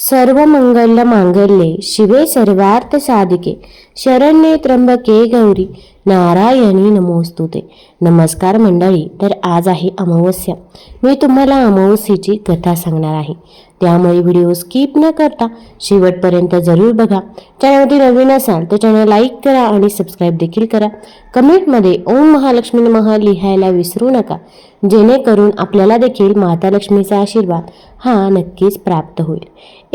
सर्व मंगल मांगल्ये शिवे सर्वार्थ साधिके. शरण्ये त्र्यंबके गौरी नारायणी नमोस्तुते. नमस्कार मंडळी तर आज आहे अमावस्या. मी तुम्हाला अमावस्येची कथा सांगणार आहे. त्यामुळे व्हिडिओ स्किप न करता शेवटपर्यंत जरूर बघा. चॅनलमध्ये नवीन असाल तर चॅनल लाईक करा आणि सबस्क्राईब देखील करा. कमेंटमध्ये ओम महालक्ष्मी महा लिहायला विसरू नका. जेणेकरून आपल्याला देखील माता लक्ष्मीचा आशीर्वाद हा नक्कीच प्राप्त होईल.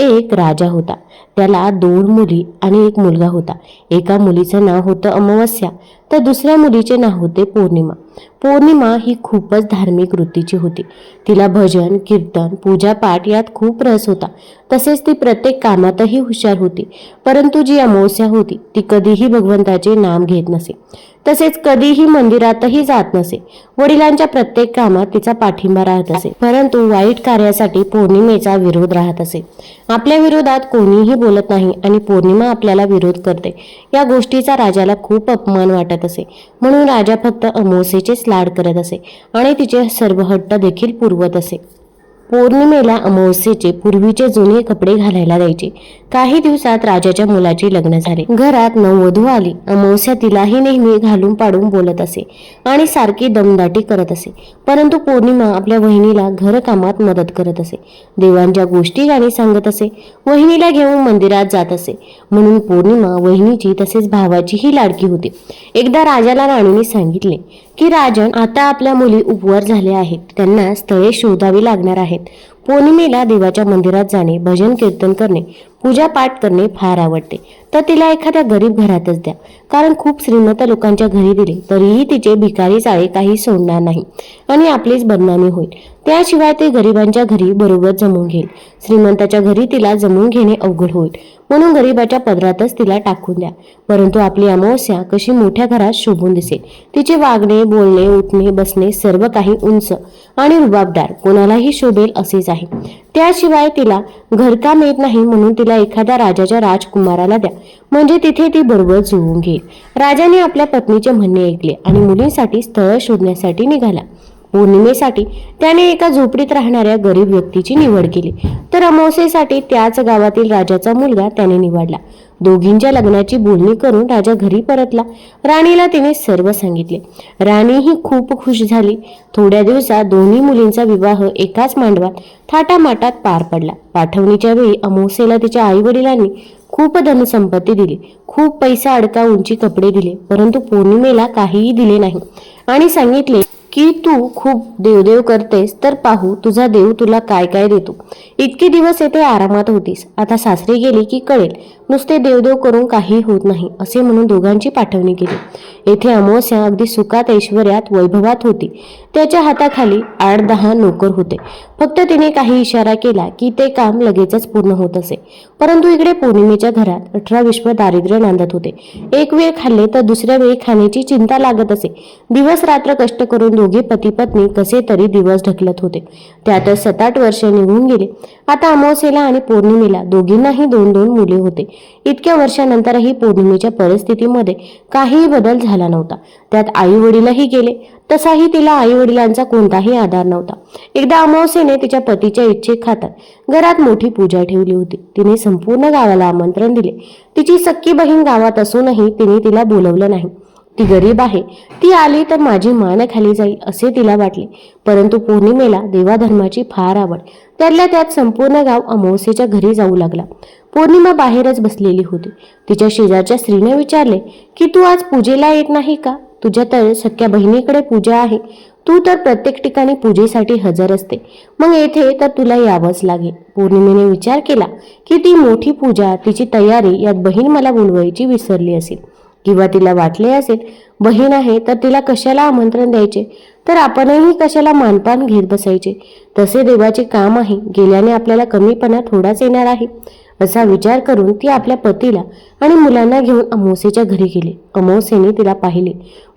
एक राजा होता. त्याला दोन मुली आणि एक मुलगा होता. एका मुलीचं नाव होतं अमावस्या तर दुसऱ्या मुलीचे नाव होते पौर्णिमा. पौर्णिमा ही खूपच धार्मिक वृत्तीची होती. तिला भजन कीर्तन पूजापाठ यात खूप रस होता. तसेच ती प्रत्येक कामातही हुशार होती. परंतु जी अमावस्या होती ती कधीही भगवंताचे नाम घेत नसे. तसेच कधीही मंदिरातही जात नसे. वडिलांच्या प्रत्येक कामात तिचा पाठिंबा राहत असे. परंतु वाईट कार्यासाठी पौर्णिमेचा विरोध राहत असे. आपल्या विरोधात कोणीही बोलत नाही आणि पौर्णिमा आपल्याला विरोध करते. या गोष्टीचा राजाला खूप अपमान वाटत असे. म्हणून राजा फक्त अमावस्येचेच लाड करत असे आणि तिचे सर्व हट्ट देखील पुरवत असे. पौर्णिमेला अमावस्येचे पूर्वीचे जुने कपडे घालायला द्यायचे काही दिवसात राजाच्या मुलाचे लग्न झाले. घरात नववधू आली. अमावस्या तिलाही नेहमी घालून पाडून बोलत असे आणि सारखी दमदाटी करत असे. परंतु पौर्णिमा आपल्या वहिनीला घरकामात मदत करत असे. देवांच्या गोष्टी गाणी सांगत असे. वहिनीला घेऊन मंदिरात जात असे. म्हणून पौर्णिमा वहिनीची तसेच भावाचीही लाडकी होती. एकदा राजाला राणीने सांगितले की राजन आता आपल्या मुली उपवर झाल्या आहेत. त्यांना स्थळे शोधावी लागणार आहेत. पौर्णिमेला देवाच्या मंदिरात जाणे भजन कीर्तन करणे पूजा पाठ करणे फार आवडते. तर तिला एखाद्या गरीब घरातच द्या. कारण खूप श्रीमंत लोकांच्या घरी दिले तरीही तिचे भिकारी चाळे काही सोडणार नाही. आणि आपलीच बदनामी होईल. त्याशिवाय ते गरिबांच्या घरी बरोबर जमून घेईल. श्रीमंताच्या घरी तिला जमून घेणे अवघड होईल. म्हणून गरिबाच्या पदरातच तिला टाकून द्या. परंतु आपली अमावस्या कशी मोठ्या घरात शोभून दिसेल? तिचे वागणे बोलणे उठणे बसणे सर्व काही उंच आणि रुबाबदार कोणालाही शोभेल असेच आहे. त्याशिवाय तिला घरकाम येत नाही म्हणून तिला एखाद्या राजाच्या राजकुमाराला द्या. म्हणजे तिथे ती बरोबर जुळवून घेईल. राजाने आपल्या पत्नीचे म्हणणे ऐकले आणि मुलींसाठी स्थळ शोधण्यासाठी निघाला. पौर्णिमेसाठी त्याने एका झोपडीत राहणाऱ्या गरीब व्यक्तीची निवड केली. तर अमावस्येसाठी त्याच गावातील राजाचा मुलगा त्याने निवडला. दोघींच्या लग्नाची बोलणी करून राजा घरी परतला. राणीला तिने सर्व सांगितले. राणीही खूप खुश झाली. थोड्या दिवसात दोन्ही मुलींचा विवाह एकाच मांडवात थाटामाटात पार पडला. पाठवणीच्या वेळी अमावस्येला तिच्या आई वडिलांनी खूप धनसंपत्ती दिली. खूप पैसा अडका उंची कपडे दिले. परंतु पौर्णिमेला काहीही दिले नाही. आणि सांगितले की तू खूप देवदेव करतेस तर पाहू तुझा देव तुला काय काय देतो. इतके दिवस येथे आरामात होतीस. आता सासरी गेली की कळेल नुसते देवदेव करून काही होत नाही असे म्हणून दोघांची पाठवणी केली. येथे अमावस्या अगदी सुखात ऐश्वर्यात वैभवात होती. त्याच्या हाताखाली आठ दहा नोकर होते. फक्त तिने काही इशारा केला की ते काम लगेचच पूर्ण होत असे. परंतु इकडे पौर्णिमेच्या घरात अठरा विश्व दारिद्र्य नांदत होते. एक वेळ खाल्ले तर दुसऱ्या वेळी खाण्याची चिंता लागत असे. दिवस रात्र कष्ट करून दोघे पती पत्नी कसे तरी दिवस ढकलत होते. त्यातच सात आठ वर्ष निघून गेले. आता अमावस्येला आणि पौर्णिमेला दोघींनाही दोन दोन मुले होते. इतक्या वर्षानंतरही पौर्णिमेच्या परिस्थितीमध्ये काहीही बदल झाला नव्हता. त्यात आई वडीलही गेले. तसाही तिला आई वडिलांचा कोणताही आधार नव्हता. एकदा अमावस्येने तिच्या पतीच्या इच्छे खातात घरात मोठी पूजा ठेवली होती. तिने संपूर्ण गावाला आमंत्रण दिले. तिची सक्की बहीण गावात असूनही तिने तिला बोलवलं नाही. ती गरीब आहे. ती आली तर माझी मान खाली जाईल असे तिला वाटले. परंतु पौर्णिमेला देवाधर्माची फार आवड. त्यातल्या त्यात संपूर्ण गाव अमावस्येच्या घरी जाऊ लागला. पौर्णिमा बाहेरच बसलेली होती. तिच्या शेजारच्या स्त्रीने विचारले की तू आज पूजेला येत नाही का? तुझ्या तर सख्या बहिणीकडे पूजा आहे. तू तर प्रत्येक ठिकाणी पूजेसाठी हजर असते. मग येथे तर तुला यावंच लागेल. पौर्णिमेने विचार केला की ती मोठी पूजा तिची तयारी यात बहीण मला बोलवायची विसरली असेल. किंवा तिला वाटले असेल बहीण आहे तर तिला कशाला आमंत्रण द्यायचे? तर आपणही कशाला मानपान घेत बसायचे? तसे देवाचे काम आहे गेल्याने आपल्याला कमीपणा थोडाच येणार आहे असा विचार करून ती आपल्या पतीला आणि मुलांना घेऊन अमोसेच्या घरी गेली. अमोसेने तिला पाहिले.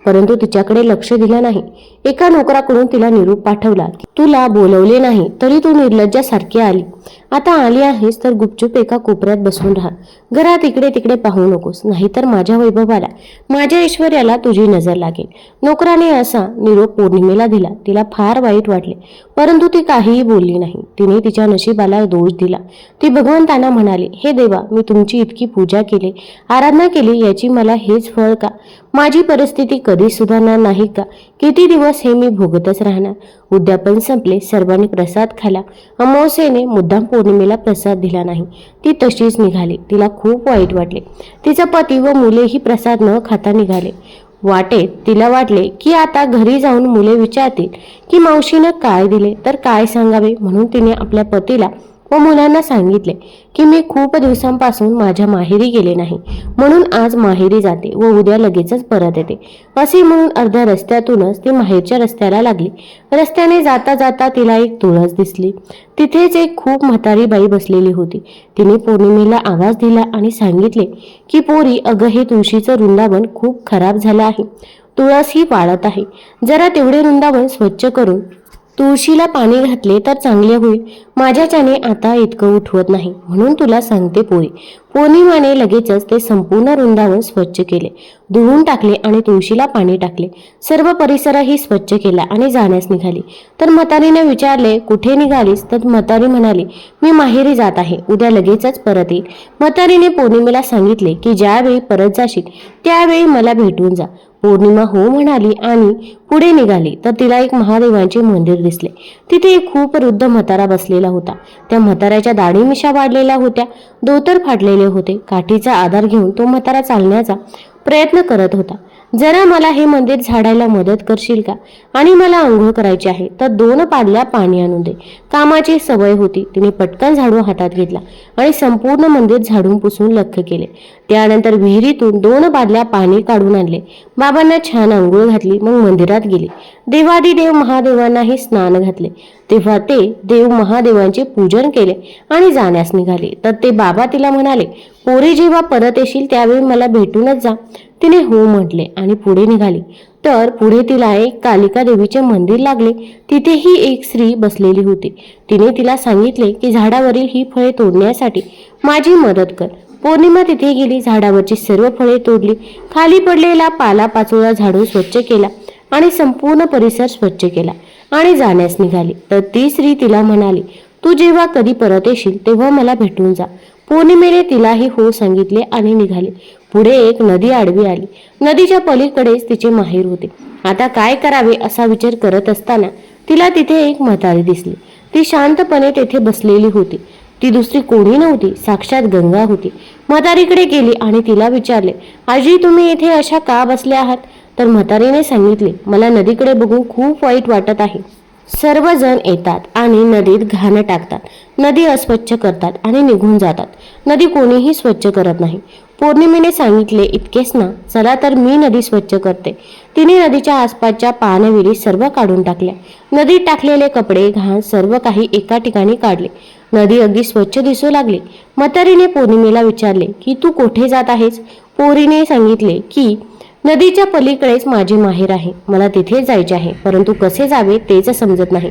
परंतु तिच्याकडे लक्ष दिलं नाही. एका नोकराकडून तिला निरूप पाठवला तुला बोलवले नाही तरी तू निर्लज्जासारखी आली. आता आली आहेस तर गुपचूप एका कोपऱ्यात बसून राहा. घरात इकडे तिकडे पाहू नकोस नाहीतर माझ्या वैभवाला माझ्या ऐश्वर्याला तुझी नजर लागेल. नोकराने असा निरोप पौर्णिमेला दिला. तिला फार वाईट वाटले. परंतु ती काहीही बोलली नाही. तिने तिच्या नशिबाला दोष दिला. ती भगवंतांना म्हणाली हे देवा मी तुमची इतकी पूजा केली आराधना केली याची मला हेच फळ का? माझी परिस्थिती कधी सुधारणार नाही का? किती दिवस हे मी भोगतच राहणार? उद्यापन संपले सर्वांनी प्रसाद खाला. अमावस्येने मुद्दाम पौर्णिमेला प्रसाद दिला नाही. ती तशीच निघाली. तिला खूप वाईट वाटले. तिचा पती व मुलेही प्रसाद न खाता निघाले. वाटेत तिला वाटले की आता घरी जाऊन मुले विचारतील की मावशीनं काय दिले? तर काय सांगावे? म्हणून तिने आपल्या पतीला व मुलांना सांगितले की मी खूप दिवसांपासून माझ्या माहेरी गेले नाही. म्हणून आज माहेरी जाते व उद्या लगेचच परत येते. असे म्हणून अर्ध्या रस्त्यातूनच ती माहेरच्या रस्त्याला लागली. रस्त्याने जाता जाता तिला एक तुळस दिसली. तिथेच एक खूप म्हातारी बाई बसलेली होती. तिने पौर्णिमेला आवाज दिला आणि सांगितले की पोरी अगं हे तुळशीचं वृंदावन खूप खराब झालं आहे. तुळस ही वाळत आहे. जरा तेवढे वृंदावन स्वच्छ करून तुळशीला पाणी घातले तर चांगले होईल. माझ्याच्याने आता इतकं उठवत नाही. म्हणून तुला सांगते पोरी. पौर्णिमाने लगेचच ते संपूर्ण वृंदावन स्वच्छ केले. धुवून टाकले आणि तुळशीला पाणी टाकले. सर्व परिसरही स्वच्छ केला आणि जाण्यास निघाली. तर म्हातारीने विचारले कुठे निघालीस? तर म्हातारी म्हणाली मी माहेरी जात आहे. उद्या लगेचच परत येईल. म्हातारीने पौर्णिमेला सांगितले की ज्यावेळी परत जाशील त्यावेळी मला भेटून जा. पौर्णिमा हो म्हणाली आणि पुढे निघाली. तर तिला एक महादेवांचे मंदिर दिसले. तिथे एक खूप वृद्ध म्हातारा बसलेला होता. त्या म्हाताऱ्याच्या दाढी मिशा वाढलेल्या होत्या. दोतर फाटलेले होते. काठीचा आधार घेऊन तो म्हातारा चालण्याचा प्रयत्न करत होता. जरा मला हे मंदिर झाडायला मदत करशील का? आणि मला आंघोळ करायची आहे तर दोन पाडल्या पाणी आणून दे. कामाची सवय होती तिने पटकन झाडू हातात घेतला आणि संपूर्ण मंदिर झाडून पुसून लख्ख केले. त्यानंतर विहिरीतून दोन बादल्या पाणी काढून आणले. बाबांना छान आंघोळ घातली मग मंदिरात गेले. देवादिदेव महादेवांनाही स्नान घातले. तेव्हा ते देव महादेवांचे पूजन केले आणि जाण्यास निघाले. तर ते बाबा तिला म्हणाले पोरी जेव्हा परत येशील त्यावेळी मला भेटूनच जा. तिने हो म्हटले आणि पुढे निघाली. तर पुढे तिला एक कालिका देवीचे मंदिर लागले. तिथेही एक स्त्री बसलेली होती. तिने तिला सांगितले की झाडावरील ही फळे तोडण्यासाठी माझी मदत कर. पौर्णिमा तिथे गेली झाडावरची सर्व फळे तोडली. खाली पडलेला पाला पाचोळा झाडून स्वच्छ केला आणि संपूर्ण परिसर स्वच्छ केला आणि जाण्यास निघाली. तर ती स्त्री तिला म्हणाली तू जेव्हा कधी परत येशील तेव्हा मला भेटून जा. पौर्णिमेने तिलाही हो सांगितले आणि निघाले. पुढे एक नदी आडवी आली. नदीच्या पलीकडेच तिचे माहेर होते. आता काय करावे असा विचार करत असताना तिला तिथे एक म्हातारी दिसली. ती शांतपणे तेथे बसलेली होती. ती दुसरी कोणी नव्हती साक्षात गंगा होती. म्हातारीकडे गेली आणि तिला विचारले आजी तुम्ही येथे अशा का बसल्या आहात? तर म्हातारीने सांगितले मला नदीकडे बघून खूप वाईट वाटत आहे. सर्वजण येतात आणि नदीत घाण टाकतात. नदी अस्वच्छ करतात आणि निघून जातात. नदी कोणीही स्वच्छ करत नाही. पौर्णिमेने सांगितले इतकेच ना चला तर मी नदी स्वच्छ करते. तिने नदीच्या आसपासच्या पानविरी सर्व काढून टाकल्या. नदीत टाकलेले कपडे घाण सर्व काही एका ठिकाणी काढले. नदी अगदी स्वच्छ दिसू लागली. म्हातारीने पौर्णिमेला विचारले की तू कोठे जात आहेस? पोरीने सांगितले की नदीच्या पलीकडेच माझे माहेर आहे. मला तिथे जायचे आहे. परंतु कसे जावे तेच समजत नाही.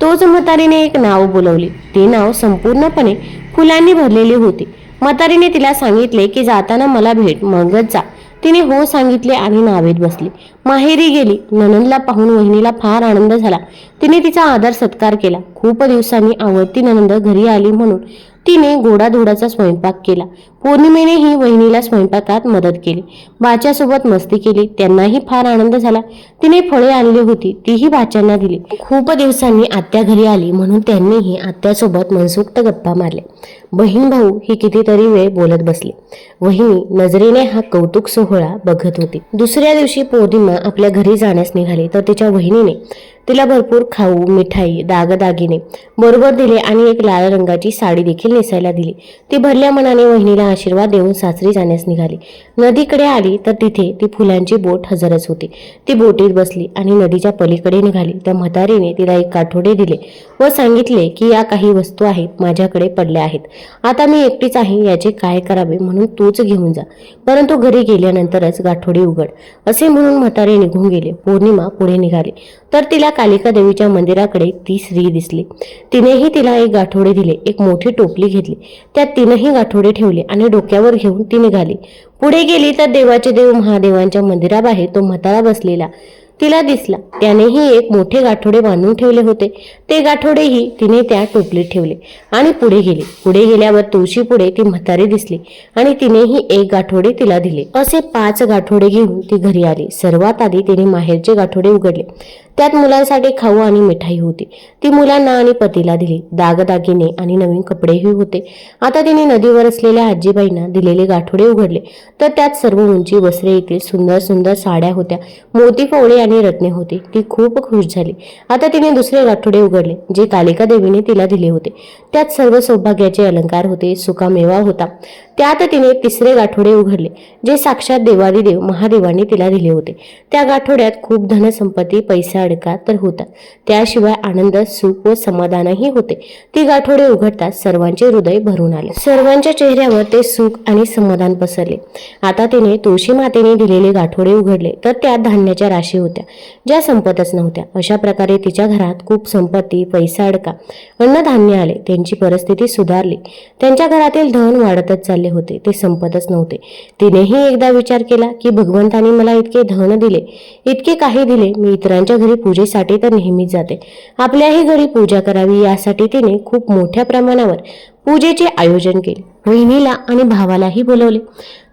तोच म्हातारीने एक नाव बोलवले. ते नाव संपूर्णपणे फुलांनी भरलेले होते. म्हातारीने तिला सांगितले की जाताना मला भेट मगच जा. तिने हो सांगितले आणि नावेत बसली. माहेरी गेली. ननंदला पाहून वहिनीला फार आनंद झाला. तिने तिचा आदर सत्कार केला. खूप दिवसांनी आवडती ननंद घरी आली म्हणून तिने गोडाधोडाचा स्वयंपाक केला. पौर्णिमेनेही वहिनीला स्वयंपाकात मदत केली. बाच्यासोबत मस्ती केली. त्यांनाही फार आनंद झाला. तिने फळे आणली होती. तीही बाच्यांना दिली. खूप दिवसांनी आत्या घरी आली म्हणून त्यांनीही आत्यासोबत मनसुक्त गप्पा मारल्या. बहीण भाऊ ही कितीतरी वेळ बोलत बसली. वहिनी नजरेने हा कौतुक सोहळा बघत होती. दुसऱ्या दिवशी पौर्णिमा आपल्या घरी जाण्यास निघाली तर तिच्या वहिनीने तिला भरपूर खाऊ मिठाई दागदागिने बरोबर दिले आणि एक लाल रंगाची साडी देखील नेसायला दिली. ती भरल्या मनाने वहिनीला आशीर्वाद देऊन सासरी जाण्यास निघाली. नदीकडे आली तर तिथे ती फुलांची बोट हजरच होती. ती बोटीत बसली आणि नदीच्या पलीकडे निघाली. त्या म्हातारीने तिला एक काठोडे दिले व सांगितले की या काही वस्तू आहेत माझ्याकडे पडल्या आहेत. आता मी एकटीच आहे याचे काय करावे म्हणून तूच घेऊन जा. परंतु घरी गेल्यानंतरच गाठोडी उघड. असे म्हणून म्हातारे निघून गेले. पौर्णिमा पुढे निघाली. तर तिला कालिका देवीच्या मंदिराकडे ती स्त्री दिसली. तिनेही तिला एक गाठोडे दिले एक मोठी टोपली घेतली. त्यात तिनेही गाठोडे ठेवले आणि डोक्यावर घेऊन ती निघाली. पुढे गेली तर देवाचे देव महादेवांच्या मंदिराबाहेर तो म्हातारा बसलेला. तिला दिसला. त्यानेही एक मोठे गाठोडे बांधून ठेवले होते. ते गाठोडेही तिने त्या टोपलीत ठेवले आणि पुढे गेले. पुढे गेल्यावर तुळशी पुढे ती म्हातारी दिसली आणि तिनेही एक गाठोडे तिला दिले. असे पाच गाठोडे घेऊन ती घरी आली. सर्वात आधी तिने माहेरचे गाठोडे उघडले. त्यात मुलांसाठी खाऊ आणि मिठाई होती. ती मुलांना आणि पतीला दिली. दागदागिने आणि नवीन कपडेही होते. आता तिने नदीवर असलेल्या आजीबाईंना दिलेले गाठोडे उघडले. तर त्यात सर्व उंची वस्त्रे येतील सुंदर सुंदर साड्या होत्या. मोती फवळे आणि रत्ने होती. ती खूप खुश झाली. आता तिने दुसरे गाठोडे उघडले जे कालिका देवीने तिला दिले होते. त्यात सर्व सौभाग्याचे अलंकार होते सुकामेवा होता. त्यात तिने तिसरे गाठोडे उघडले जे साक्षात देवादिदेव महादेवाने तिला दिले होते. त्या गाठोड्यात खूप धनसंपत्ती पैसा अडका तर होता. त्याशिवाय आनंद सुख व समाधानही होते. ती गाठोडे उघडताच सर्वांचे हृदय भरून आले. सर्वांच्या चेहऱ्यावर ते सुख आणि समाधान पसरले. आता तिने तुळशी मातेने दिलेले गाठोडे उघडले तर त्यात धान्याच्या राशी होते होत्या ज्या संपतच नव्हत्या. अशा प्रकारे तिच्या घरात खूप संपत्ती पैसा अडका. अन्नधान्य आले. त्यांची परिस्थिती सुधारली. त्यांच्या घरातील धन वाढतच चालले होते. ते संपतच नव्हते. तिनेही एकदा विचार केला की भगवंताने मला इतके धन दिले. इतके काही दिले. मी इतरांच्या घरी पूजेसाठी तर नेहमीच जाते. आपल्याही घरी पूजा करावी यासाठी तिने खूप मोठ्या प्रमाणावर पूजेचे आयोजन केले. वहिनीला आणि भावालाही बोलवले.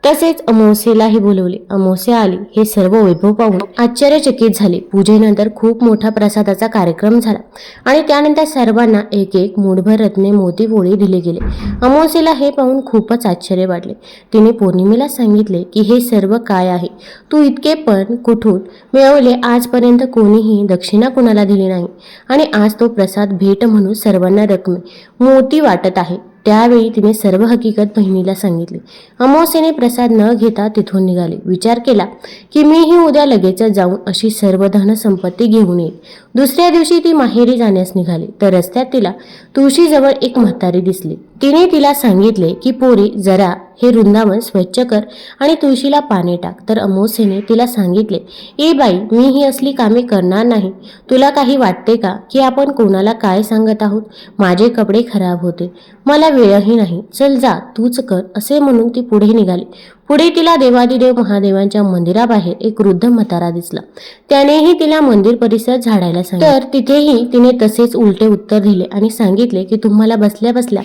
तसेच अमावस्येलाही बोलवले. अमोसे आली. हे सर्व वैभव पाहून आश्चर्यचकित झाले. पूजेनंतर खूप मोठा प्रसादाचा कार्यक्रम झाला आणि त्यानंतर सर्वांना एक एक मूठभर रत्ने मोती पोळी दिले गेले. अमावस्येला हे पाहून खूपच आश्चर्य वाटले. तिने पौर्णिमेला सांगितले की हे सर्व काय आहे? तू इतके पण कुठून मिळवले? आजपर्यंत कोणीही दक्षिणा कुणाला दिली नाही आणि आज तो प्रसाद भेट म्हणून सर्वांना रकमे मोती वाटत आहे. त्यावेळी तिने सर्व हकीकत बहिणीला सांगितली. अमावस्येने प्रसाद न घेता तिथून निघाले. विचार केला की मीही उद्या लगेचच जाऊन अशी सर्व धनसंपत्ती घेऊन येईल दुसऱ्या दिवशी ती माहेरी जाण्यास निघाली. तर रस्त्यात तिला तुळशीजवळ एक म्हातारी दिसली. तिने तिला सांगितले की पोरी जरा हे वृंदावन स्वच्छ कर आणि तुळशीला पाणी टाक. तर अमोसेने तिला सांगितले ए बाई मी ही असली कामे करणार नाही. तुला काही वाटते का की आपण कोणाला काय सांगत आहोत? माझे कपडे खराब होते. मला वेळही नाही. चल जा तूच कर. असे म्हणून ती पुढे निघाली. पुढे तिला देवादिदेव महादेवांच्या मंदिराबाहेर एक वृद्ध म्हातारा दिसला. त्यानेही तिला मंदिर परिसर झाडायला सांगितलं. तर तिथेही तिने तसेच उलटे उत्तर दिले आणि सांगितले की तुम्हाला बसल्या बसल्या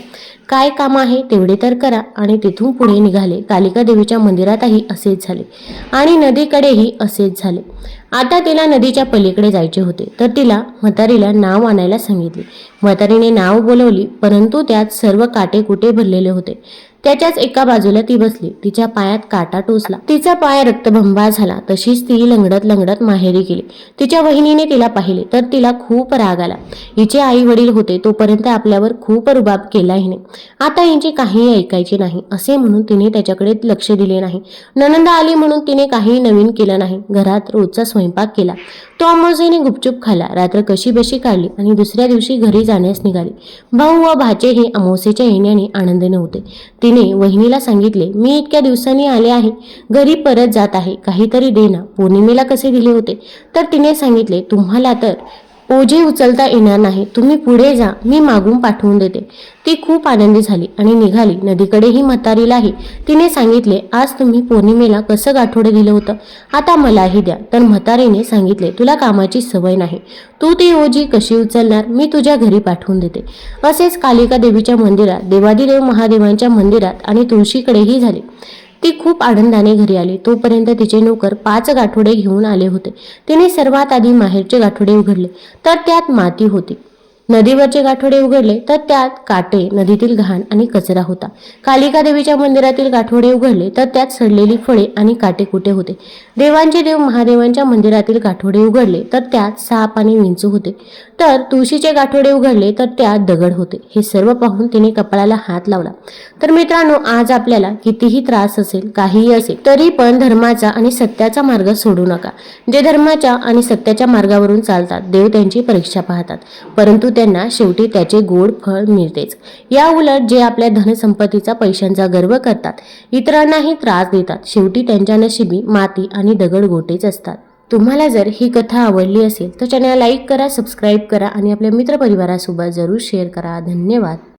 काय काम आहे तेवढे तर करा आणि तिथून पुढे निघाले. कालिका देवीच्या मंदिरातही असेच झाले आणि नदीकडेही असेच झाले. आता तिला नदीच्या पलीकडे जायचे होते. तर तिला म्हातारीला नाव आणायला सांगितले. म्हातारीने नाव बोलवली परंतु त्यात सर्व काटे कुटे भरलेले होते. त्याच्याच एका बाजूला ती बसली. तिच्या पायात काटा टोचला. तिचा पाय रक्तभंबा झाला. तशीच ती लंगडत लंगडत माहेरी गेली. तिच्या वहिनीने तिला पाहिले तर तिला खूप राग आला. हिचे आई वडील होते तोपर्यंत आपल्यावर खूप रुबाब केला हिने. आता हिची काहीही ऐकायचे नाही. असे म्हणून तिने त्याच्याकडे लक्ष दिले नाही. ननंदा आली म्हणून तिने काही नवीन केलं नाही. घरात रोजचा स्वयंपाक केला. तो अमोसेने गुपचूप खाला. रात्र कशी बशी काढली आणि दुसऱ्या दिवशी घरी जाण्यास निघाली. भाऊ व भाचे हे अमावस्येच्या येण्याने आनंदी नव्हते तिने वहिनीला सांगितले मी इतक्या दिवसांनी आले आहे. घरी परत जात आहे. काहीतरी दे ना पौर्णिमेला कसे दिले होते? तर तिने सांगितले तुम्हाला तर ओझे उचलता येणार नाही. तुम्ही पुढे जा मी मागून पाठवून देते. ती खूप आनंदी झाली आणि निघाली. नदीकडेही म्हातारीलाही तिने सांगितले आज तुम्ही पौर्णिमेला कसं गाठोडे दिलं होतं? आता मलाही द्या. तर म्हातारीने सांगितले तुला कामाची सवय नाही. तू ती ओझी कशी उचलणार? मी तुझ्या घरी पाठवून देते. असेच कालिका देवीच्या मंदिरात देवादिदेव महादेवांच्या मंदिरात आणि तुळशीकडेही झाले. ती खूप आनंदाने घरी आली. तोपर्यंत तिचे नोकर पाच गाठोडे घेऊन आले होते. तिने सर्वात आधी माहेरचे गाठोडे उघडले. तर त्यात माती होती. नदीवरचे गाठोडे उघडले तर त्यात काटे नदीतील घाण आणि कचरा होता. कालिका देवीच्या मंदिरातील गाठोडे उघडले तर त्यात सडलेली फळे आणि काटे कुटे होते. देवांचे देव महादेवांच्या मंदिरातील गाठोडे उघडले तर त्यात साप आणि विंचू होते. तर तुळशीचे गाठोडे उघडले तर त्यात दगड होते. हे सर्व पाहून तिने कपाळाला हात लावला. तर मित्रांनो आज आपल्याला कितीही त्रास असेल काहीही असेल तरी पण धर्माचा आणि सत्याचा मार्ग सोडू नका. जे धर्माच्या आणि सत्याच्या मार्गावरून चालतात देव त्यांची परीक्षा पाहतात. परंतु त्यांना शेवटी त्याचे गोड फळ मिळतेच. या उलट जे आपल्या धनसंपत्तीचा पैशांचा गर्व करतात इतरांनाही त्रास देतात. शेवटी त्यांच्या नशिबी माती आणि दगड गोटेच असतात. तुम्हाला जर ही कथा आवडली असेल तर चॅनल लाईक करा सबस्क्राईब करा आणि आपल्या मित्रपरिवारासोबत जरूर शेअर करा. धन्यवाद.